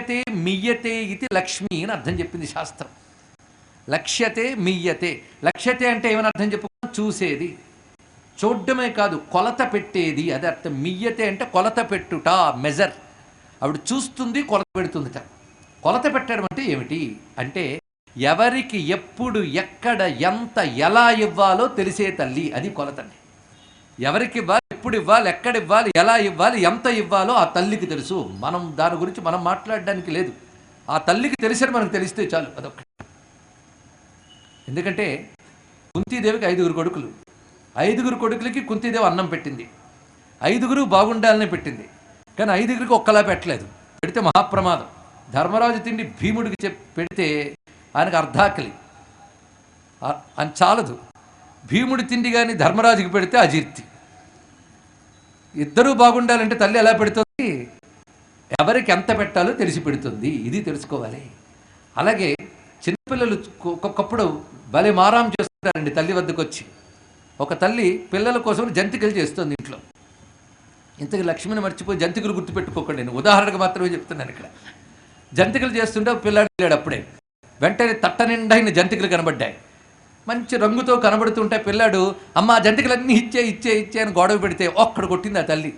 లక్ష్యతే మియ్యతే ఇది లక్ష్మి అని అర్థం చెప్పింది శాస్త్రం. లక్ష్యతే మియ్యతే. లక్ష్యతే అంటే ఏమని అర్థం చెప్పుకో చూసేది. చూడడమే కాదు కొలత పెట్టేది. అది అర్థం. మియ్యతే అంటే కొలత పెట్టుట మెజర్ ఆవిడ చూస్తుంది కొలత పెడుతుందిట. కొలత పెట్టడం అంటే ఏమిటి? అంటే ఎవరికి ఎప్పుడు ఎక్కడ ఎంత ఎలా ఇవ్వాలో తెలిసే తల్లి. అది కొలతండి ఎవరికి ఇవ్వాలి ఎప్పుడు ఇవ్వాలి ఎక్కడ ఇవ్వాలి ఎలా ఇవ్వాలి ఎంత ఇవ్వాలో ఆ తల్లికి తెలుసు. మనం దాని గురించి మనం మాట్లాడడానికి లేదు. ఆ తల్లికి తెలిసిన మనకు తెలిస్తే చాలు అదొక్కటి. ఎందుకంటే కుంతీదేవికి ఐదుగురు కొడుకులు. ఐదుగురు కొడుకులకి కుంతీదేవి అన్నం పెట్టింది. ఐదుగురు బాగుండాలని పెట్టింది. కానీ ఐదుగురికి ఒక్కలా పెట్టలేదు. పెడితే మహాప్రమాదం. ధర్మరాజు తిండి భీముడికి చెప్ పెడితే ఆయనకు అర్ధాకలి. అని చాలదు. భీముడి తిండి కానీ ధర్మరాజుకి పెడితే అజీర్తి. ఇద్దరూ బాగుండాలంటే తల్లి ఎలా పెడుతుంది? ఎవరికి ఎంత పెట్టాలో తెలిసి పెడుతుంది. ఇది తెలుసుకోవాలి. అలాగే చిన్నపిల్లలు ఒక్కొక్కప్పుడు భలే మారాం చేస్తుంటారండి తల్లి వద్దకు వచ్చి ఒక తల్లి పిల్లల కోసం జంతికలు చేస్తుంది ఇంట్లో. ఇంతకు లక్ష్మిని మర్చిపోయి జంతికలు గుర్తుపెట్టుకోకండి నేను. ఉదాహరణకు మాత్రమే చెప్తున్నాను ఇక్కడ. జంతికలు చేస్తుంటే పిల్లాడు వెళ్ళాడు అప్పుడే. వెంటనే తట్ట నిండా జంతికలు కనబడ్డాయి. మంచి రంగుతో కనబడుతుంటే పిల్లాడు అమ్మ జంతికలన్నీ ఇచ్చే ఇచ్చే ఇచ్చే అని గొడవ పెడితే ఒక్కడు కొట్టింది ఆ తల్లి.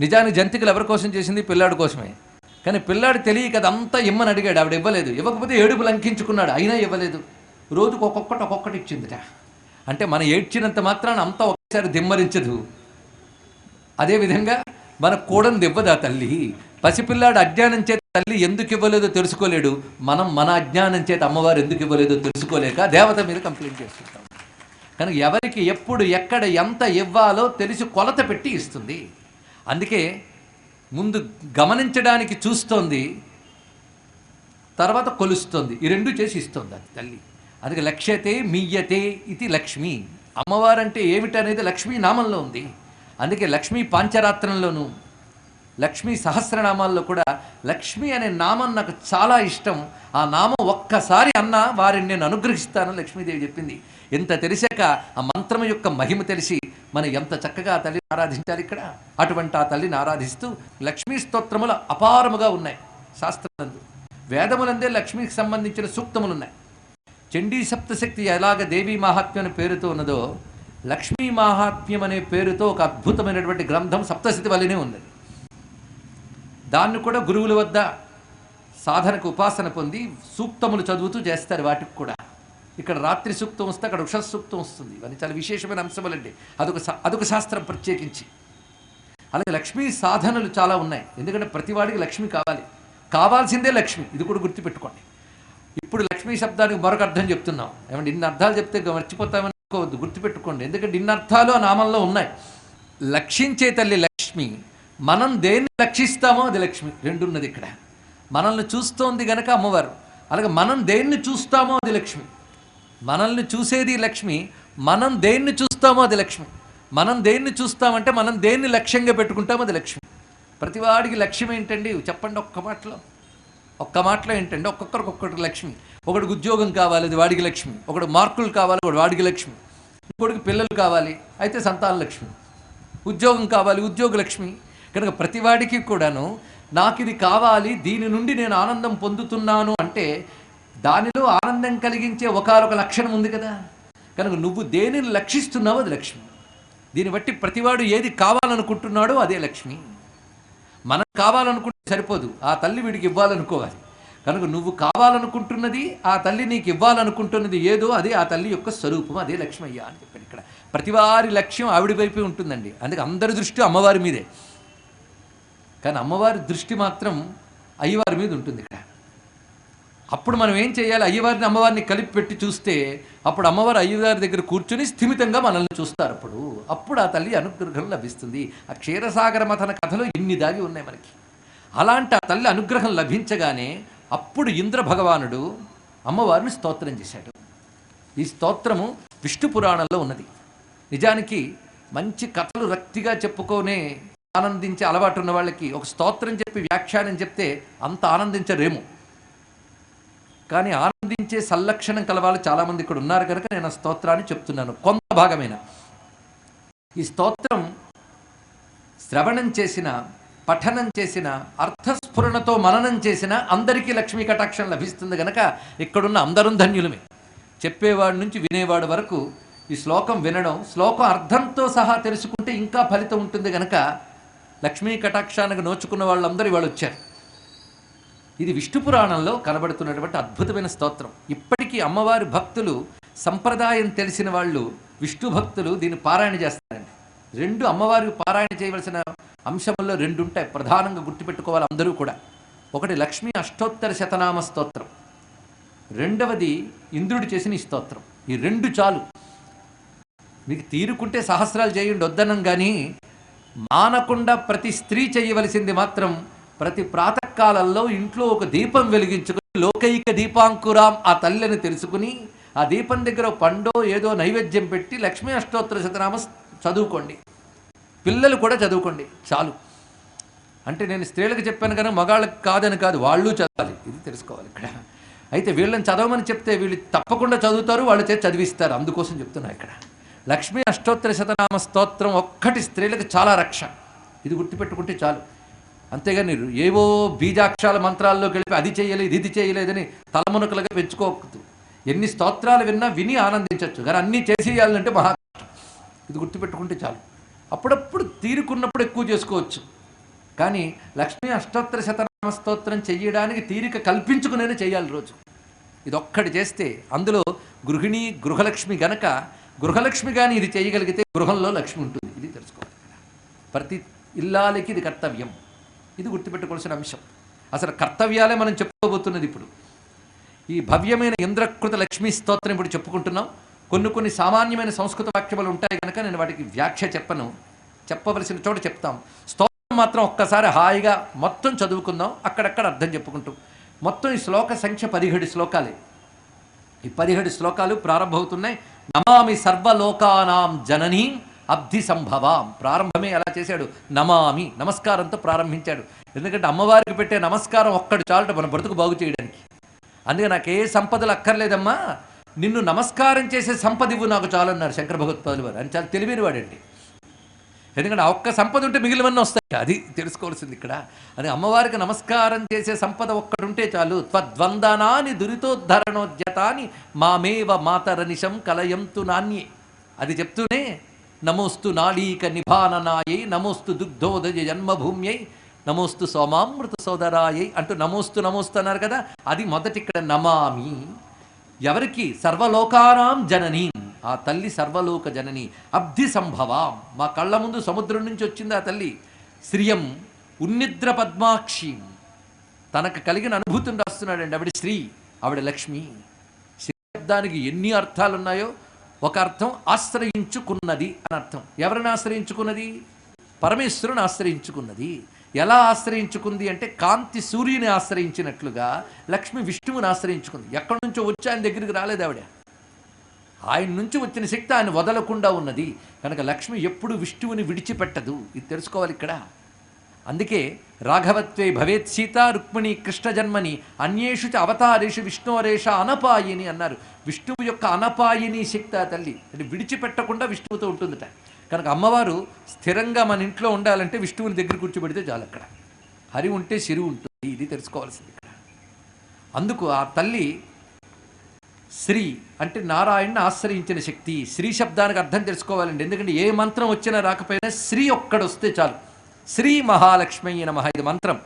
నిజానికి జంతికలు ఎవరి కోసం చేసింది? పిల్లాడు కోసమే. కానీ పిల్లాడు తెలియక అదంతా ఇమ్మని అడిగాడు. ఆవిడ ఇవ్వలేదు. ఇవ్వకపోతే ఏడుపు లంకించుకున్నాడు అయినా ఇవ్వలేదు. రోజుకు ఒక్కొక్కటి ఒక్కొక్కటి ఇచ్చిందిట. అంటే మనం ఏడ్చినంత మాత్రాన అంతా ఒకసారి దిమ్మరించదు. అదేవిధంగా మన కూడంది ఇవ్వదు ఆ తల్లి? పసిపిల్లాడు అజ్ఞానం చేత తల్లి ఎందుకు ఇవ్వలేదో తెలుసుకోలేడు. మనం మన అజ్ఞానం చేత అమ్మవారు ఎందుకు ఇవ్వలేదో తెలుసుకోలేక దేవత మీద కంప్లైంట్ చేస్తుంటాం. కనుక ఎవరికి ఎప్పుడు ఎక్కడ ఎంత ఇవ్వాలో తెలిసి కొలత పెట్టి ఇస్తుంది. అందుకే ముందు గమనించడానికి చూస్తోంది తర్వాత కొలుస్తుంది. ఈ రెండు చేసి ఇస్తుంది అది తల్లి. అందుకే లక్ష్యతే మీయతే ఇది లక్ష్మి. అమ్మవారంటే ఏమిటనేది లక్ష్మీ నామంలో ఉంది. అందుకే లక్ష్మీ పాంచరాత్రంలోనూ లక్ష్మీ సహస్రనామాల్లో కూడా లక్ష్మి అనే నామం నాకు చాలా ఇష్టం. ఆ నామం ఒక్కసారి అన్న వారిని నేను అనుగ్రహిస్తాను లక్ష్మీదేవి చెప్పింది. ఎంత తెలిసాక ఆ మంత్రం యొక్క మహిమ తెలిసి మనం ఎంత చక్కగా ఆ తల్లిని ఆరాధించాలి ఇక్కడ? అటువంటి ఆ తల్లిని ఆరాధిస్తూ లక్ష్మీ స్తోత్రములు అపారముగా ఉన్నాయి. శాస్త్రములందు వేదములందే లక్ష్మికి సంబంధించిన సూక్తములు ఉన్నాయి చండీ సప్తశక్తి ఎలాగ దేవీ మహాత్మ్యం అనే పేరుతో ఉన్నదో లక్ష్మీ మహాత్మ్యం అనే పేరుతో ఒక అద్భుతమైనటువంటి గ్రంథం సప్తశతి వల్లనే ఉన్నది. దాన్ని కూడా గురువుల వద్ద సాధనకు ఉపాసన పొంది సూక్తములు చదువుతూ చేస్తారు వాటికి కూడా. ఇక్కడ రాత్రి సూక్తం వస్తే అక్కడ ఉష సూక్తం వస్తుంది. ఇవన్నీ చాలా విశేషమైన అంశములండి. అదొక అదొక శాస్త్రం ప్రత్యేకించి. అలాగే లక్ష్మీ సాధనలు చాలా ఉన్నాయి. ఎందుకంటే ప్రతివాడికి లక్ష్మి కావాలి. కావాల్సిందే లక్ష్మి. ఇది కూడా గుర్తుపెట్టుకోండి. ఇప్పుడు లక్ష్మీ శబ్దానికి మరొక అర్థం చెప్తున్నాం. ఏమంటే ఇన్ని అర్థాలు చెప్తే గ- మర్చిపోతామని అనుకోవద్దు. గుర్తుపెట్టుకోండి. ఎందుకంటే ఇన్ని అర్థాలు ఆ నామంలో ఉన్నాయి. లక్షించే తల్లి లక్ష్మి మనం దేన్ని లక్షిస్తామో అది లక్ష్మి రెండున్నది ఇక్కడ. మనల్ని చూస్తోంది గనక అమ్మవారు. అలాగే మనం దేన్ని చూస్తామో అది లక్ష్మి. మనల్ని చూసేది లక్ష్మి మనం దేన్ని చూస్తామో అది లక్ష్మి. మనం దేన్ని చూస్తామంటే మనం దేన్ని లక్ష్యంగా పెట్టుకుంటామో అది లక్ష్మి. ప్రతివాడికి లక్ష్యం ఏంటండి? చెప్పండి ఒక్క మాటలో. ఒక్క మాటలో ఏంటండి? ఒక్కొక్కరికి ఒక్కొక్కటి లక్ష్మి. ఒకడికి ఉద్యోగం కావాలి అది వాడికి లక్ష్మి. ఒకడు మార్కులు కావాలి ఒకడు వాడికి లక్ష్మి. ఇంకొకటికి పిల్లలు కావాలి అయితే సంతాన లక్ష్మి. ఉద్యోగం కావాలి ఉద్యోగ లక్ష్మి. కనుక ప్రతివాడికి కూడాను నాకు ఇది కావాలి దీని నుండి నేను ఆనందం పొందుతున్నాను అంటే దానిలో ఆనందం కలిగించే ఒకనొక లక్షణం ఉంది కదా. కనుక నువ్వు దేనిని లక్షిస్తున్నావో అది లక్ష్మి. దీన్ని బట్టి ప్రతివాడు ఏది కావాలనుకుంటున్నాడో అదే లక్ష్మి. మనం కావాలనుకుంటే సరిపోదు ఆ తల్లి వీడికి ఇవ్వాలనుకోవాలి. కనుక నువ్వు కావాలనుకుంటున్నది ఆ తల్లి నీకు ఇవ్వాలనుకుంటున్నది ఏదో అదే ఆ తల్లి యొక్క స్వరూపం అదే లక్ష్మయ్య అని చెప్పాడు ఇక్కడ. ప్రతివారి లక్ష్యం ఆవిడ వైపే ఉంటుందండి. అందుకే అందరి దృష్టి అమ్మవారి మీదే. కానీ అమ్మవారి దృష్టి మాత్రం అయ్యవారి మీద ఉంటుంది ఇక్కడ. అప్పుడు మనం ఏం చేయాలి? అయ్యవారిని అమ్మవారిని కలిపి పెట్టి చూస్తే అప్పుడు అమ్మవారు అయ్యవారి దగ్గర కూర్చుని స్థిమితంగా మనల్ని చూస్తారు అప్పుడు. అప్పుడు ఆ తల్లి అనుగ్రహం లభిస్తుంది. ఆ క్షీరసాగర మథన కథలో ఇన్ని దాగి ఉన్నాయి మనకి. అలాంటి ఆ తల్లి అనుగ్రహం లభించగానే అప్పుడు ఇంద్ర భగవానుడు అమ్మవారిని స్తోత్రం చేశాడు. ఈ స్తోత్రము విష్ణు పురాణంలో ఉన్నది. నిజానికి మంచి కథలు రక్తిగా చెప్పుకోనే ఆనందించే అలవాటు ఉన్న వాళ్ళకి ఒక స్తోత్రం చెప్పి వ్యాఖ్యానం చెప్తే అంత ఆనందించరేమో. కానీ ఆనందించే సంలక్షణం కలవాళ్ళు చాలామంది ఇక్కడ ఉన్నారు కనుక నేను ఆ స్తోత్రాన్ని చెప్తున్నాను. కొంత భాగమైన. ఈ స్తోత్రం శ్రవణం చేసిన పఠనం చేసిన అర్థస్ఫురణతో మననం చేసిన అందరికీ లక్ష్మీ కటాక్షం లభిస్తుంది గనక ఇక్కడున్న అందరం ధన్యులమే. చెప్పేవాడి నుంచి వినేవాడి వరకు ఈ శ్లోకం వినడం శ్లోకం అర్థంతో సహా తెలుసుకుంటే ఇంకా ఫలితం ఉంటుంది గనక లక్ష్మీ కటాక్షానికి నోచుకున్న వాళ్ళందరూ ఇవాళ వచ్చారు. ఇది విష్ణు పురాణంలో కనబడుతున్నటువంటి అద్భుతమైన స్తోత్రం. ఇప్పటికీ అమ్మవారి భక్తులు సంప్రదాయం తెలిసిన వాళ్ళు విష్ణు భక్తులు దీన్ని పారాయణ చేస్తారండి. రెండు అమ్మవారి పారాయణ చేయవలసిన అంశంలో రెండు ఉంటాయి ప్రధానంగా గుర్తుపెట్టుకోవాలి అందరూ కూడా. ఒకటి లక్ష్మీ అష్టోత్తర శతనామ స్తోత్రం. రెండవది ఇంద్రుడు చేసిన ఈ స్తోత్రం. ఈ రెండు చాలు. మీకు తీరుకుంటే సహస్రాలు చేయండి వద్దనం కానీ మానకుండా ప్రతి స్త్రీ చేయవలసింది మాత్రం ప్రతి ప్రాతకాలంలో ఇంట్లో ఒక దీపం వెలిగించుకుని లోకైక దీపాంకురాం ఆ తల్లిని తెలుసుకుని ఆ దీపం దగ్గర పండో ఏదో నైవేద్యం పెట్టి లక్ష్మీ అష్టోత్తర శతనామ చదువుకోండి. పిల్లలు కూడా చదువుకోండి. చాలు. అంటే నేను స్త్రీలకు చెప్పాను కానీ మగాళ్ళకి కాదని కాదు వాళ్ళు చదవాలి. ఇది తెలుసుకోవాలి ఇక్కడ. అయితే వీళ్ళని చదవమని చెప్తే వీళ్ళు తప్పకుండా చదువుతారు వాళ్ళు చేతి చదివిస్తారు. అందుకోసం చెప్తున్నా ఇక్కడ. లక్ష్మీ అష్టోత్తర శతనామ స్తోత్రం ఒక్కటి స్త్రీలకు చాలా రక్ష. ఇది గుర్తుపెట్టుకుంటే చాలు. అంతేగాని ఏవో బీజాక్షరాల మంత్రాల్లో గెలిపి అది చేయలేదు ఇది చేయలేదని తలమునకలుగా పెంచుకోవద్దు. ఎన్ని స్తోత్రాలు విన్నా విని ఆనందించవచ్చు కానీ అన్నీ చేసేయాలంటే మహా ఇది గుర్తుపెట్టుకుంటే చాలు. అప్పుడప్పుడు తీరుకున్నప్పుడు ఎక్కువ చేసుకోవచ్చు. కానీ లక్ష్మీ అష్టోత్తర శతనామ స్తోత్రం చేయడానికి తీరిక కల్పించుకునే చేయాలి రోజు. ఇది ఒక్కటి చేస్తే అందులో గృహిణి గృహలక్ష్మి గనక గృహలక్ష్మి కానీ ఇది చేయగలిగితే గృహంలో లక్ష్మి ఉంటుంది. ఇది తెలుసుకోవాలి ప్రతి ఇల్లాలకి ఇది కర్తవ్యం. ఇది గుర్తుపెట్టుకోవాల్సిన అంశం. అసలు కర్తవ్యాలే మనం చెప్పుకోబోతున్నది ఇప్పుడు. ఈ భవ్యమైన ఇంద్రకృత లక్ష్మీ స్తోత్రం ఇప్పుడు చెప్పుకుంటున్నాం. కొన్ని కొన్ని సామాన్యమైన సంస్కృత వాక్యములు ఉంటాయి కనుక నేను వాటికి వ్యాఖ్య చెప్పను. చెప్పవలసిన చోట చెప్తాం. స్తోత్రం మాత్రం ఒక్కసారి హాయిగా మొత్తం చదువుకుందాం. అక్కడక్కడ అర్థం చెప్పుకుంటూ. మొత్తం ఈ శ్లోక సంఖ్య పదిహేడు శ్లోకాలే. ఈ పదిహేడు శ్లోకాలు ప్రారంభమవుతున్నాయి. నమామి సర్వలోకానాం జననీ అబ్ధి సంభవాం ప్రారంభమే ఎలా చేశాడు. నమామి నమస్కారంతో ప్రారంభించాడు. ఎందుకంటే అమ్మవారికి పెట్టే నమస్కారం ఒక్కడు చాలట మన బ్రతుకు బాగు చేయడానికి. అందుకే నాకు ఏ సంపదలు అక్కర్లేదమ్మా. నిన్ను నమస్కారం చేసే సంపద ఇవ్వు నాకు చాలన్నారు శంకర భగవత్పాదులు వారు. అని చాలా తెలివైన వాడండి ఎందుకంటే ఒక్క సంపద ఉంటే మిగిలివన్నీ వస్తాయి. అది తెలుసుకోవాల్సింది ఇక్కడ. అది అమ్మవారికి నమస్కారం చేసే సంపద ఒక్కడుంటే చాలు. త్వద్వందనాని దురితోద్ధరణోద్యతాని మామేవ మాతరనిశం కలయంతు నాణ్యే అది చెప్తూనే నమోస్తు నాళీక నిభాననాయై నమోస్తు దుగ్ధోదయ జన్మభూమ్యై నమోస్తు సోమామృత సోదరాయై అంటూ నమోస్తు నమోస్తు అన్నారు కదా. అది మొదటి ఇక్కడ నమామి. ఎవరికి? సర్వలోకానాం జననీ. ఆ తల్లి సర్వలోక జనని. అబ్ధి సంభవాం. మా కళ్ళ ముందు సముద్రం నుంచి వచ్చింది ఆ తల్లి. శ్రియం ఉన్నిద్ర పద్మాక్షి. తనకు కలిగిన అనుభూతిని రాస్తున్నాడండి ఆవిడ శ్రీ ఆవిడ లక్ష్మి. శబ్దానికి ఎన్ని అర్థాలు ఉన్నాయో ఒక అర్థం ఆశ్రయించుకున్నది అని అర్థం. ఎవరిని ఆశ్రయించుకున్నది? పరమేశ్వరుని ఆశ్రయించుకున్నది. ఎలా ఆశ్రయించుకుంది అంటే కాంతి సూర్యుని ఆశ్రయించినట్లుగా లక్ష్మి విష్ణువుని ఆశ్రయించుకుంది. ఎక్కడి నుంచో వచ్చి ఆయన దగ్గరికి రాలేదు ఆవిడ. ఆయన నుంచి వచ్చిన శక్తి ఆయన వదలకుండా ఉన్నది. కనుక లక్ష్మి ఎప్పుడు విష్ణువుని విడిచిపెట్టదు. ఇది తెలుసుకోవాలి ఇక్కడ. అందుకే రాఘవత్వే భవేత్ సీత రుక్మిణి కృష్ణ జన్మని అన్యేషు చ అవతారేషు విష్ణువరేష అనపాయిని అన్నారు. విష్ణువు యొక్క అనపాయిని శక్తి ఆ తల్లి. అంటే విడిచిపెట్టకుండా విష్ణువుతో ఉంటుందట. కనుక అమ్మవారు స్థిరంగా మన ఇంట్లో ఉండాలంటే విష్ణువుని దగ్గర కూర్చోబెడితే చాలు అక్కడ. హరి ఉంటే సిరి ఉంటుంది. ఇది తెలుసుకోవాల్సింది ఇక్కడ. అందుకు ఆ తల్లి శ్రీ అంటే నారాయణ్ని ఆశ్రయించిన శక్తి. శ్రీ శబ్దానికి అర్థం తెలుసుకోవాలండి. ఎందుకంటే ఏ మంత్రం వచ్చినా రాకపోయినా శ్రీ ఒక్కడొస్తే చాలు. శ్రీ మహాలక్ష్మి నమ. ఇది మంత్రం.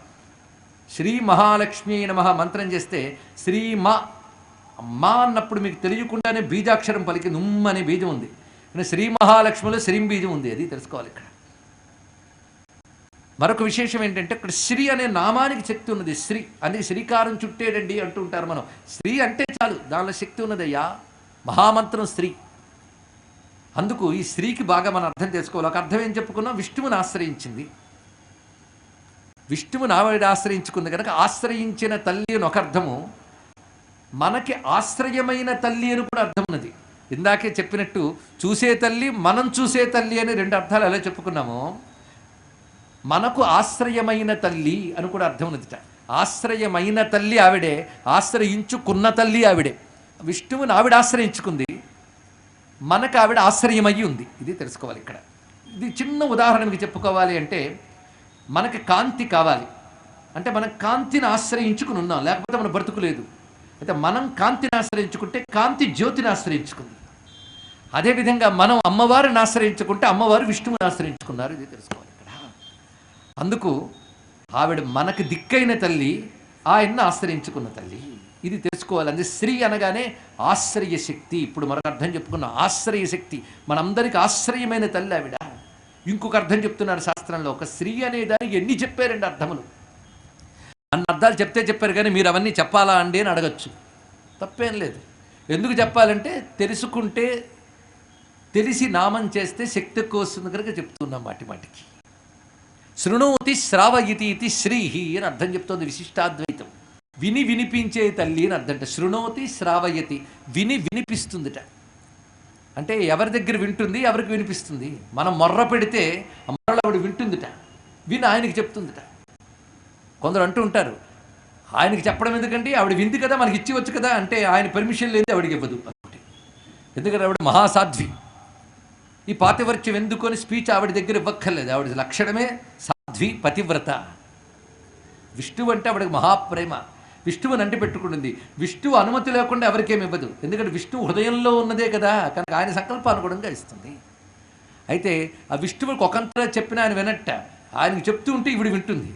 శ్రీ మహాలక్ష్మి నమ మంత్రం చేస్తే శ్రీ మా మా అన్నప్పుడు మీకు తెలియకుండానే బీజాక్షరం పలికి నుమ్మనే బీజం ఉంది. కానీ శ్రీ మహాలక్ష్మిలో శ్రీం బీజం ఉంది. అది తెలుసుకోవాలి ఇక్కడ. మరొక విశేషం ఏంటంటే ఇక్కడ శ్రీ అనే నామానికి శక్తి ఉన్నది. శ్రీ అందుకే శ్రీకారం చుట్టేడండి అంటూ ఉంటారు మనం. శ్రీ అంటే చాలు దానిలో శక్తి ఉన్నదయ్యా. మహామంత్రం శ్రీ అందుకు ఈ స్త్రీకి బాగా మనం అర్థం చేసుకోవాలి. ఒక అర్థం ఏం చెప్పుకున్నాం? విష్ణువుని ఆశ్రయించింది. విష్ణువుని ఆవిడ ఆశ్రయించుకుంది కనుక ఆశ్రయించిన తల్లి అని ఒక అర్థము. మనకి ఆశ్రయమైన తల్లి అని కూడా అర్థం ఉన్నది. ఇందాకే చెప్పినట్టు చూసే తల్లి మనం చూసే తల్లి అని రెండు అర్థాలు ఎలా చెప్పుకున్నామో మనకు ఆశ్రయమైన తల్లి అని కూడా అర్థం ఉన్నదిట. ఆశ్రయమైన తల్లి ఆవిడే ఆశ్రయించుకున్న తల్లి ఆవిడే. విష్ణువుని ఆవిడ ఆశ్రయించుకుంది. మనకు ఆవిడ ఆశ్రయమయ్యి ఉంది. ఇది తెలుసుకోవాలి ఇక్కడ. ఇది చిన్న ఉదాహరణ మీకు చెప్పుకోవాలి అంటే మనకి కాంతి కావాలి. అంటే మనం కాంతిని ఆశ్రయించుకుని ఉన్నాం. లేకపోతే మన బ్రతుకులేదు అయితే మనం కాంతిని ఆశ్రయించుకుంటే కాంతి జ్యోతిని ఆశ్రయించుకుంది. అదేవిధంగా మనం అమ్మవారిని ఆశ్రయించుకుంటే అమ్మవారు విష్ణువుని ఆశ్రయించుకున్నారు. ఇది తెలుసుకోవాలి. అందుకు ఆవిడ మనకు దిక్కైన తల్లి ఆయన్ని ఆశ్రయించుకున్న తల్లి. ఇది తెలుసుకోవాలి అంటే స్త్రీ అనగానే ఆశ్రయశక్తి ఇప్పుడు మరొక అర్థం చెప్పుకున్న ఆశ్రయశక్తి మనందరికి ఆశ్రయమైన తల్లి ఆవిడ. ఇంకొక అర్థం చెప్తున్నారు శాస్త్రంలో. ఒక స్త్రీ అనే దానికి ఎన్ని చెప్పారండి అర్థములు? అన్న అర్థాలు చెప్తే చెప్పారు కానీ మీరు అవన్నీ చెప్పాలా అండి అని అడగచ్చు. తప్పేం లేదు. ఎందుకు చెప్పాలంటే తెలుసుకుంటే తెలిసి నామం చేస్తే శక్తి ఎక్కువ వస్తుంది కనుక చెప్తున్నాం మాటి మాటికి. శృణోతి శ్రావయితి ఇది శ్రీహి అని అర్థం చెప్తోంది విశిష్టాద్వైతం. విని వినిపించే తల్లి అని అర్థం శృణోతి శ్రావయతి విని వినిపిస్తుందిట. అంటే ఎవరి దగ్గర వింటుంది ఎవరికి వినిపిస్తుంది? మనం మొర్ర పెడితే ఆ వింటుందిట. విని ఆయనకి చెప్తుందిట. కొందరు అంటూ ఉంటారు ఆయనకి చెప్పడం ఎందుకంటే ఆవిడ వింది కదా మనకి ఇచ్చివచ్చు కదా అంటే ఆయన పర్మిషన్ లేదు ఆవిడకి ఇవ్వదు. అనుకుంటే ఎందుకంటే ఆవిడ మహాసాధ్వి. ఈ పాతివర్చ్యం ఎందుకొని స్పీచ్ ఆవిడ దగ్గర ఇవ్వక్కర్లేదు. ఆవిడ లక్షణమే సాధ్వి పతివ్రత విష్ణువు అంటే ఆవిడకి మహాప్రేమ. విష్ణువుని అంటి పెట్టుకుంటుంది. విష్ణువు అనుమతి లేకుండా ఎవరికేమి ఇవ్వదు. ఎందుకంటే విష్ణువు హృదయంలో ఉన్నదే కదా కనుక ఆయన సంకల్పానుగుణంగా ఇస్తుంది అయితే ఆ విష్ణువుకి ఒకంతలా చెప్పిన ఆయన వినట్ట. ఆయనకి చెప్తూ ఉంటే ఇవిడు వింటుంది.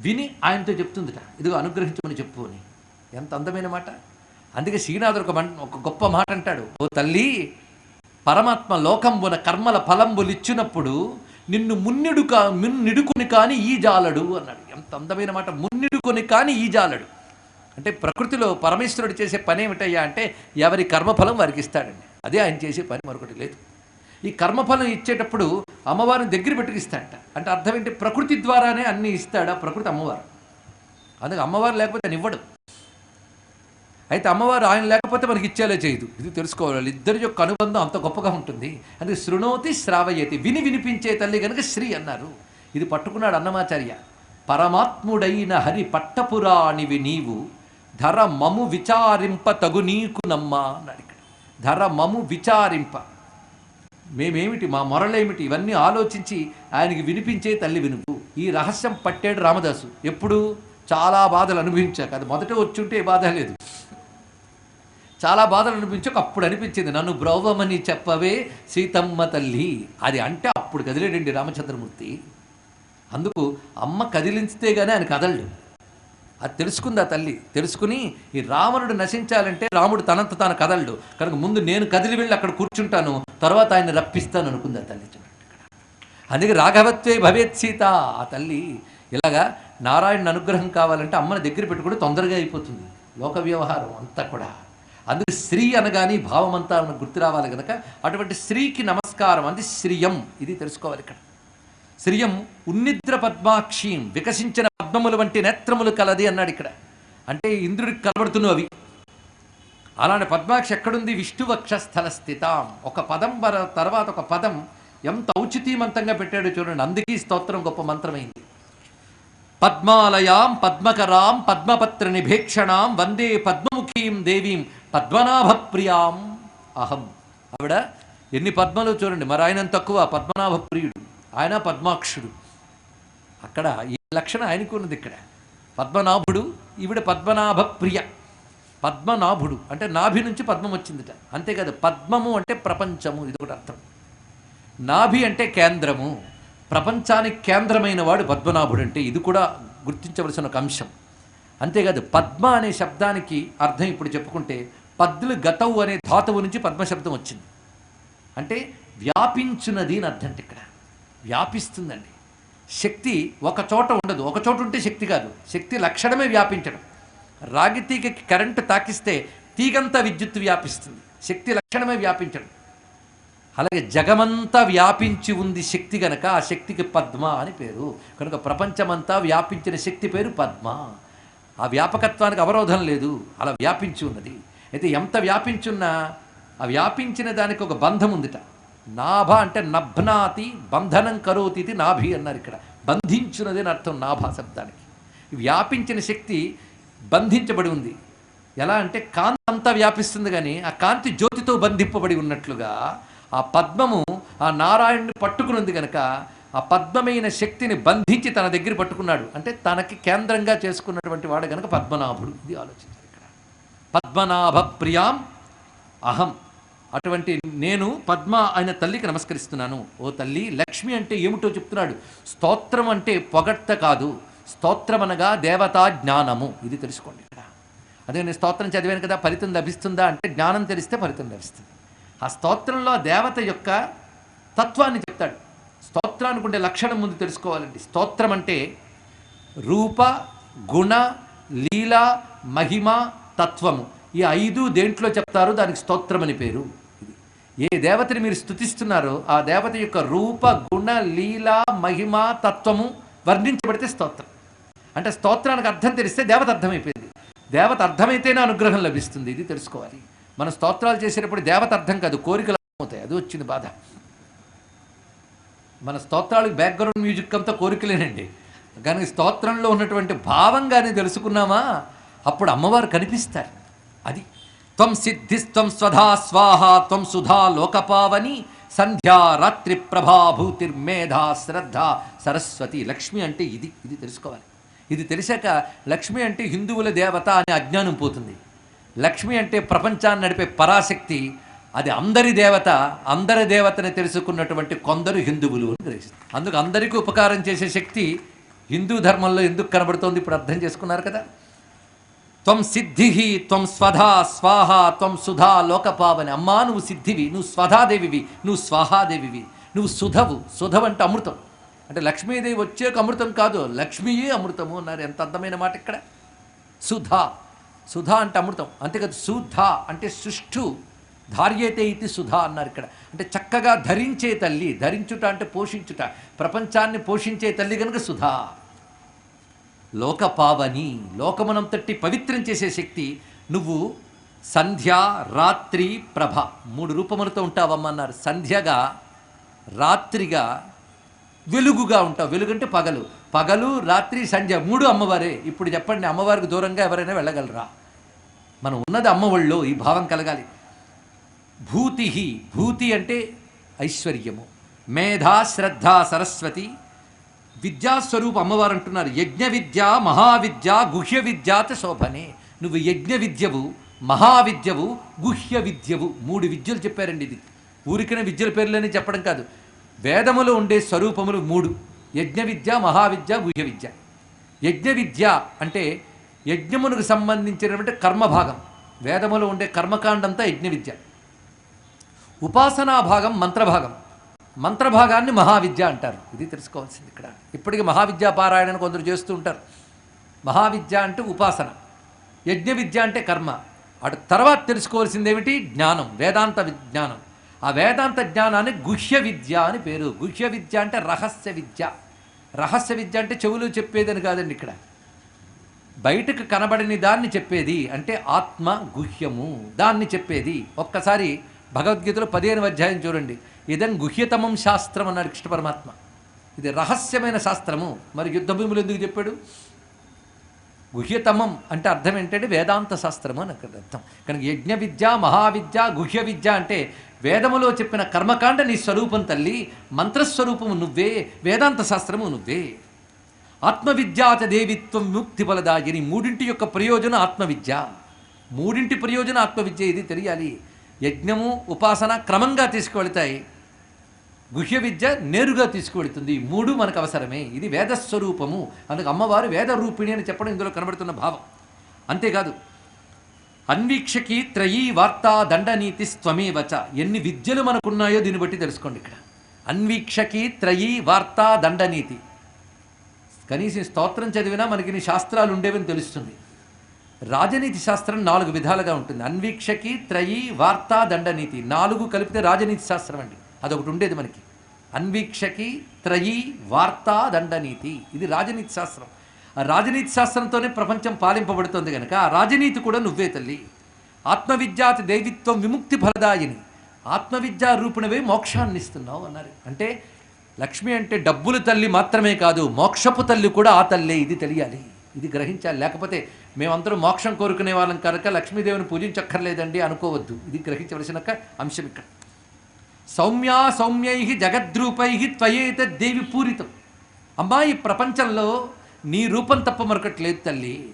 విని ఆయనతో చెప్తుందిట. ఇదిగో అనుగ్రహించమని చెప్పు అని. ఎంత అందమైన మాట. అందుకే శ్రీనాథుడు ఒక ఒక గొప్ప మాట అంటాడు. ఓ తల్లి పరమాత్మ లోకంబున కర్మల ఫలంబులిచ్చినప్పుడు నిన్ను మున్నిడు కా నిడుకుని కాని ఈ జాలడు అన్నాడు. ఎంత అందమైన మాట. మున్నిడుకుని కాని ఈ జాలడు. అంటే ప్రకృతిలో పరమేశ్వరుడు చేసే పని ఏమిటయ్యా అంటే ఎవరి కర్మఫలం వారికి ఇస్తాడండి. అదే ఆయన చేసే పని మరొకటి లేదు. ఈ కర్మఫలం ఇచ్చేటప్పుడు అమ్మవారిని దగ్గర పెట్టుకిస్తాడంట. అంటే అర్థం ఏంటి? ప్రకృతి ద్వారానే అన్ని ఇస్తాడా? ప్రకృతి అమ్మవారు. అందుకే అమ్మవారు లేకపోతే అని ఇవ్వడు అయితే అమ్మవారు ఆయన లేకపోతే మనకి ఇచ్చేలా చేయదు. ఇది తెలుసుకోవాలి. ఇద్దరి యొక్క అనుబంధం అంత గొప్పగా ఉంటుంది. అందుకే శృణోతి శ్రావయతి. విని వినిపించే తల్లి కనుక శ్రీ అన్నారు. ఇది పట్టుకున్నాడు అన్నమాచార్య. పరమాత్ముడైన హరి పట్టపురాణివి నీవు. ధర మము విచారింప తగు నీకు నమ్మా అన్నాడు ఇక్కడ. ధర మము విచారింప. మేమేమిటి? మా మొరలేమిటి? ఇవన్నీ ఆలోచించి ఆయనకి వినిపించే తల్లి వినుపు ఈ రహస్యం పట్టాడు రామదాసు. ఎప్పుడు? చాలా బాధలు అనుభవించాక. అది మొదట వచ్చుంటే ఏ బాధ లేదు. చాలా బాధలు అనిపించాక అప్పుడు అనిపించింది. నన్ను బ్రౌవమని చెప్పవే సీతమ్మ తల్లి అది అంటే అప్పుడు కదిలేడండి రామచంద్రమూర్తి. అందుకు అమ్మ కదిలించితే కానీ ఆయన కదలడు. అది తెలుసుకుంది ఆ తల్లి. తెలుసుకుని ఈ రావణుడు నశించాలంటే రాముడు తనంత తాను కదలడు. కనుక ముందు నేను కదిలి వెళ్ళి అక్కడ కూర్చుంటాను. తర్వాత ఆయన రప్పిస్తాను అనుకుంది ఆ తల్లి అందుకే రాఘవత్వే భవేత్ సీత ఆ తల్లి. ఇలాగా నారాయణ అనుగ్రహం కావాలంటే అమ్మని దగ్గర పెట్టుకుంటే తొందరగా అయిపోతుంది. లోక వ్యవహారం అంతా కూడా. అందుకే స్త్రీ అనగానే భావం అంతా మనకు గుర్తు రావాలి కనుక అటువంటి స్త్రీకి నమస్కారం అంది శ్రియం. ఇది తెలుసుకోవాలి ఇక్కడ. శ్రియం ఉన్నిద్ర పద్మాక్షీం వికసించిన పద్మములు వంటి నేత్రములు కలది అన్నాడు ఇక్కడ. అంటే ఇంద్రుడికి కనబడుతున్నావు అవి. అలానే పద్మాక్షి ఎక్కడుంది? విష్ణువక్షస్థల స్థితాం ఒక పదం వర- తర్వాత ఒక పదం ఎంత ఔచితీమంతంగా పెట్టాడో చూడండి. అందుకే స్తోత్రం గొప్ప మంత్రమైంది. పద్మాలయాం పద్మకరాం పద్మపత్ర నిభేక్షణాం వందే పద్మముఖీం దేవీం పద్మనాభప్రియాం అహం. ఆవిడ ఎన్ని పద్మలు చూడండి మరి ఆయన తక్కువ? పద్మనాభప్రియుడు. ఆయన పద్మాక్షుడు. అక్కడ ఈ లక్షణం ఆయనకు ఉన్నది ఇక్కడ. పద్మనాభుడు ఈవిడ పద్మనాభ ప్రియ పద్మనాభుడు అంటే నాభి నుంచి పద్మం వచ్చిందిట. అంతేకాదు పద్మము అంటే ప్రపంచము ఇది ఒకటి అర్థం. నాభి అంటే కేంద్రము. ప్రపంచానికి కేంద్రమైన వాడు పద్మనాభుడు అంటే ఇది కూడా గుర్తించవలసిన ఒక అంశం. అంతేకాదు పద్మ అనే శబ్దానికి అర్థం ఇప్పుడు చెప్పుకుంటే పద్దులు గతవు అనే ధాతువు నుంచి పద్మ శబ్దం వచ్చింది. అంటే వ్యాపించున్నది అని అర్థం ఇక్కడ. వ్యాపిస్తుందండి. శక్తి ఒక చోట ఉండదు. ఒక చోట ఉంటే శక్తి కాదు. శక్తి లక్షణమే వ్యాపించడం. రాగి తీగకి కరెంటు తాకిస్తే తీగంతా విద్యుత్ వ్యాపిస్తుంది. శక్తి లక్షణమే వ్యాపించడం. అలాగే జగమంతా వ్యాపించి ఉంది శక్తి గనక ఆ శక్తికి పద్మ అని పేరు. కనుక ప్రపంచమంతా వ్యాపించిన శక్తి పేరు పద్మ. ఆ వ్యాపకత్వానికి అవరోధం లేదు. అలా వ్యాపించి ఉన్నది. అయితే ఎంత వ్యాపించున్నా ఆ వ్యాపించిన దానికి ఒక బంధం ఉందిట. నాభ అంటే నభ్నాతి బంధనం కరోతి ఇది నాభి అన్నారు ఇక్కడ. బంధించున్నది అని అర్థం నాభ శబ్దానికి. వ్యాపించిన శక్తి బంధించబడి ఉంది. ఎలా అంటే కాంతి అంతా వ్యాపిస్తుంది కానీ ఆ కాంతి జ్యోతితో బంధింపబడి ఉన్నట్లుగా ఆ పద్మము ఆ నారాయణుని పట్టుకుని ఉంది కనుక ఆ పద్మమైన శక్తిని బంధించి తన దగ్గర పట్టుకున్నాడు. అంటే తనకి కేంద్రంగా చేసుకున్నటువంటి వాడు గనక పద్మనాభుడు ఇది ఆలోచించారు పద్మనాభ ప్రియాం అహం. అటువంటి నేను పద్మ ఆయన తల్లికి నమస్కరిస్తున్నాను. ఓ తల్లి లక్ష్మి అంటే ఏమిటో చెప్తున్నాడు. స్తోత్రం అంటే పొగట్ట కాదు. స్తోత్రం అనగా దేవతా జ్ఞానము. ఇది తెలుసుకోండి ఇక్కడ. అదే నేను స్తోత్రం చదివాను కదా ఫలితం లభిస్తుందా అంటే జ్ఞానం తెలిస్తే ఫలితం లభిస్తుంది. ఆ స్తోత్రంలో దేవత యొక్క తత్వాన్ని చెప్తాడు. స్తోత్రానికి ఉండే లక్షణం ముందు తెలుసుకోవాలండి. స్తోత్రం అంటే రూప గుణ లీల మహిమ తత్వము. ఈ ఐదు దేంట్లో చెప్తారు? దానికి స్తోత్రం అని పేరు. ఏ దేవతని మీరు స్తుతిస్తున్నారో ఆ దేవత యొక్క రూప గుణ లీల మహిమ తత్వము వర్ణించబడితే స్తోత్రం. అంటే స్తోత్రానికి అర్థం తెలిస్తే దేవత అర్థమైపోయింది. దేవత అర్థమైతేనే అనుగ్రహం లభిస్తుంది. ఇది తెలుసుకోవాలి. మన స్తోత్రాలు చేసేటప్పుడు దేవత అర్థం కాదు. కోరికలు అవుతాయి అది వచ్చింది బాధ. మన స్తోత్రాలకు బ్యాక్గ్రౌండ్ మ్యూజిక్ అంతా కోరికలేనండి. కానీ స్తోత్రంలో ఉన్నటువంటి భావంగానే తెలుసుకున్నామా? అప్పుడు అమ్మవారు కనిపిస్తారు. అది త్వం సిద్ధిస్త్వం స్వధా స్వాహ త్వం సుధా లోకపావని సంధ్యా రాత్రి ప్రభాభూతిర్మేధా శ్రద్ధ సరస్వతి లక్ష్మి అంటే ఇది ఇది తెలుసుకోవాలి. ఇది తెలిసాక లక్ష్మి అంటే హిందువుల దేవత అనే అజ్ఞానం పోతుంది. లక్ష్మి అంటే ప్రపంచాన్ని నడిపే పరాశక్తి అది అందరి దేవత అందరి దేవతని తెలుసుకున్నటువంటి కొందరు హిందువులు అని గ్రహిస్తారు అందుకు అందరికీ ఉపకారం చేసే శక్తి హిందూ ధర్మంలో ఎందుకు కనబడుతోంది ఇప్పుడు అర్థం చేసుకున్నారు కదా? త్వం సిద్ధి త్వం స్వధా స్వాహ త్వం సుధా లోకపావని. అమ్మా నువ్వు సిద్ధివి నువ్వు స్వధాదేవివి నువ్వు స్వాహాదేవివి నువ్వు సుధవు సుధవు అంటే అమృతం. అంటే లక్ష్మీదేవి వచ్చేక అమృతం కాదు లక్ష్మీయే అమృతము అన్నారు. ఎంత అందమైన మాట ఇక్కడ. సుధా సుధా అంటే అమృతం. అంతేకాదు సుధ అంటే సుష్ఠు ధార్యతే ఇది సుధా అన్నారు ఇక్కడ. అంటే చక్కగా ధరించే తల్లి ధరించుట అంటే పోషించుట. ప్రపంచాన్ని పోషించే తల్లి కనుక సుధా. లోకపావని లోకమనంతటి పవిత్రం చేసే శక్తి నువ్వు సంధ్య రాత్రి ప్రభ మూడు రూపములతో ఉంటావమ్మన్నారు సంధ్యగా రాత్రిగా వెలుగుగా ఉంటావు. వెలుగంటే పగలు. పగలు రాత్రి సంధ్య మూడు అమ్మవారే. ఇప్పుడు చెప్పండి అమ్మవారికి దూరంగా ఎవరైనా వెళ్ళగలరా? మనం ఉన్నది అమ్మఒళ్ళో ఈ భావం కలగాలి. భూతి భూతి అంటే ఐశ్వర్యము. మేధా శ్రద్ధ సరస్వతి విద్యాస్వరూప అమ్మవారు అంటున్నారు. యజ్ఞ విద్య మహావిద్య గుహ్య విద్యాత శోభనే. నువ్వు యజ్ఞ విద్యవు మహావిద్యవు గుహ్య విద్యవు. మూడు విద్యలు చెప్పారండి ఇది. ఊరికనే విద్యల పేర్లనే చెప్పడం కాదు. వేదములో ఉండే స్వరూపములు మూడు. యజ్ఞ విద్య మహావిద్య గుహ్య విద్య. యజ్ఞ విద్య అంటే యజ్ఞమునకు సంబంధించినటువంటి కర్మభాగం. వేదములో ఉండే కర్మకాండంతా యజ్ఞ విద్య. ఉపాసనా భాగం మంత్రభాగం. మంత్రభాగాన్ని మహావిద్య అంటారు. ఇది తెలుసుకోవాల్సింది ఇక్కడ. ఇప్పటికీ మహావిద్యా పారాయణను కొందరు చేస్తూ ఉంటారు. మహావిద్య అంటే ఉపాసన. యజ్ఞ విద్య అంటే కర్మ. అటు తర్వాత తెలుసుకోవాల్సింది ఏమిటి జ్ఞానం. వేదాంత విజ్ఞానం. ఆ వేదాంత జ్ఞానాన్ని గుహ్య విద్య అని పేరు. గుహ్య విద్య అంటే రహస్య విద్య. రహస్య విద్య అంటే చెవులు చెప్పేదని కాదండి ఇక్కడ. బయటకు కనబడని దాన్ని చెప్పేది అంటే ఆత్మ గుహ్యము. దాన్ని చెప్పేది. ఒక్కసారి భగవద్గీతలో పదిహేను అధ్యాయం చూడండి. ఇదం గుహ్యతమం శాస్త్రం అన్నాడు కృష్ణ పరమాత్మ. ఇది రహస్యమైన శాస్త్రము. మరి యుద్ధ భూములు ఎందుకు చెప్పాడు? గుహ్యతమం అంటే అర్థం ఏంటంటే వేదాంత శాస్త్రము అని అక్కడ అర్థం. కనుక యజ్ఞ విద్య మహావిద్య గుహ్య విద్య అంటే వేదములో చెప్పిన కర్మకాండ నీ స్వరూపం తల్లి మంత్రస్వరూపము నువ్వే వేదాంత శాస్త్రము నువ్వే. ఆత్మవిద్యాచ దేవిత్వం ముక్తి ఫలదాయిని మూడింటి యొక్క ప్రయోజనం ఆత్మవిద్య. మూడింటి ప్రయోజనం ఆత్మవిద్య ఇది తెలియాలి. యజ్ఞము ఉపాసన క్రమంగా తీసుకువెళతాయి. గుహ్య విద్య నేరుగా తీసుకువెళుతుంది. ఈ మూడు మనకు అవసరమే. ఇది వేదస్వరూపము అందుకు అమ్మవారు వేద రూపిణి అని చెప్పడం ఇందులో కనబడుతున్న భావం. అంతేకాదు అన్వీక్షకి త్రయీ వార్తా దండనీతి స్వమేవచ. ఎన్ని విద్యలు మనకున్నాయో దీన్ని బట్టి తెలుసుకోండి ఇక్కడ. అన్వీక్షకి త్రయీ వార్తా దండనీతి. కనీసం స్తోత్రం చదివినా మనకి శాస్త్రాలు ఉండేవని తెలుస్తుంది. రాజనీతి శాస్త్రం నాలుగు విధాలుగా ఉంటుంది. అన్వీక్షకి త్రయీ వార్తా దండనీతి నాలుగు కలిపితే రాజనీతి శాస్త్రం అండి. అదొకటి ఉండేది మనకి. అన్వీక్షకి త్రయీ వార్తా దండనీతి. ఇది రాజనీతి శాస్త్రం. ఆ రాజనీతి శాస్త్రంతోనే ప్రపంచం పాలింపబడుతుంది కనుక ఆ రాజనీతి కూడా నువ్వే తల్లి. ఆత్మవిద్యాతి దైవిత్వం విముక్తి ఫలదాయిని. ఆత్మవిద్యా రూపణమే మోక్షాన్ని ఇస్తున్నావు అన్నారు. అంటే లక్ష్మి అంటే డబ్బుల తల్లి మాత్రమే కాదు మోక్షపు తల్లి కూడా ఆ తల్లే ఇది తెలియాలి. ఇది గ్రహించాలి. లేకపోతే మేమందరూ మోక్షం కోరుకునే వాళ్ళం కనుక లక్ష్మీదేవిని పూజించక్కర్లేదండి అనుకోవద్దు. ఇది గ్రహించవలసిన అంశం ఇక్కడ. సౌమ్యా సౌమ్యై జగద్రూపై త్వయేత దేవి పూరితం. అమ్మా ఈ ప్రపంచంలో నీ రూపం తప్ప మరొకటి లేదు తల్లి.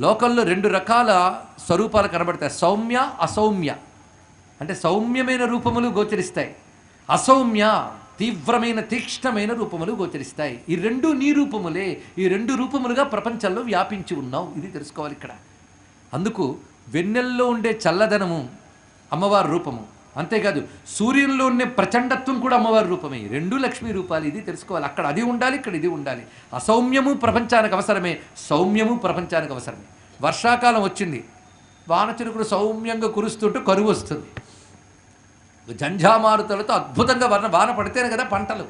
లోకంలో రెండు రకాల స్వరూపాలు కనబడతాయి. సౌమ్య అసౌమ్య. అంటే సౌమ్యమైన రూపములు గోచరిస్తాయి. అసౌమ్య తీవ్రమైన తీక్ష్ణమైన రూపములు గోచరిస్తాయి. ఈ రెండు నీ రూపములే ఈ రెండు రూపములుగా ప్రపంచంలో వ్యాపించి ఉన్నావు. ఇది తెలుసుకోవాలి ఇక్కడ. అందుకు వెన్నెల్లో ఉండే చల్లదనము అమ్మవారి రూపము. అంతేకాదు సూర్యుల్లో ఉండే ప్రచండత్వం కూడా అమ్మవారి రూపమే. రెండు లక్ష్మీ రూపాలు ఇది తెలుసుకోవాలి. అక్కడ అది ఉండాలి ఇక్కడ ఇది ఉండాలి. అసౌమ్యము ప్రపంచానికి అవసరమే. సౌమ్యము ప్రపంచానికి అవసరమే. వర్షాకాలం వచ్చింది. వాన చినుకులు సౌమ్యంగా కురుస్తుంటే కరువు వస్తుంది. జంఝామారుతలతో అద్భుతంగా వర్ణ వాన పడితేనే కదా పంటలు.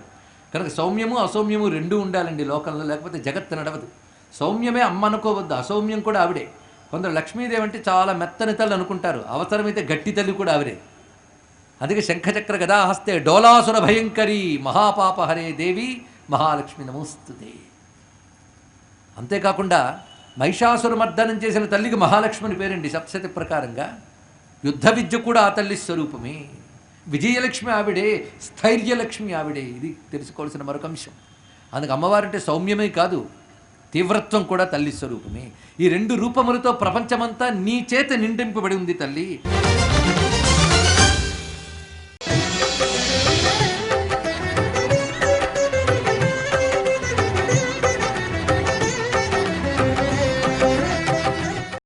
కనుక సౌమ్యము అసౌమ్యము రెండూ ఉండాలండి లోకంలో లేకపోతే జగత్తు నడవదు. సౌమ్యమే అమ్మ అనుకోవద్దు అసౌమ్యం కూడా ఆవిడే. కొందరు లక్ష్మీదేవి అంటే చాలా మెత్తని తల్లి అనుకుంటారు. అవసరమైతే గట్టి తల్లి కూడా ఆవిడే. అందుకే శంఖచక్ర గదాహస్తే డోలాసుర భయంకరి మహాపాప హరే దేవి మహాలక్ష్మి నమోస్తుదే అంతేకాకుండా మహిషాసుర మర్దనం చేసిన తల్లికి మహాలక్ష్మిని పేరండి సప్తశతి ప్రకారంగా. యుద్ధ విద్య కూడా ఆ తల్లి స్వరూపమే. విజయలక్ష్మి ఆవిడే స్థైర్యలక్ష్మి ఆవిడే. ఇది తెలుసుకోవాల్సిన మరొక అంశం. అందుకు అమ్మవారంటే సౌమ్యమే కాదు తీవ్రత్వం కూడా తల్లి స్వరూపమే. ఈ రెండు రూపములతో ప్రపంచమంతా నీ చేత నిండింపబడి ఉంది తల్లి.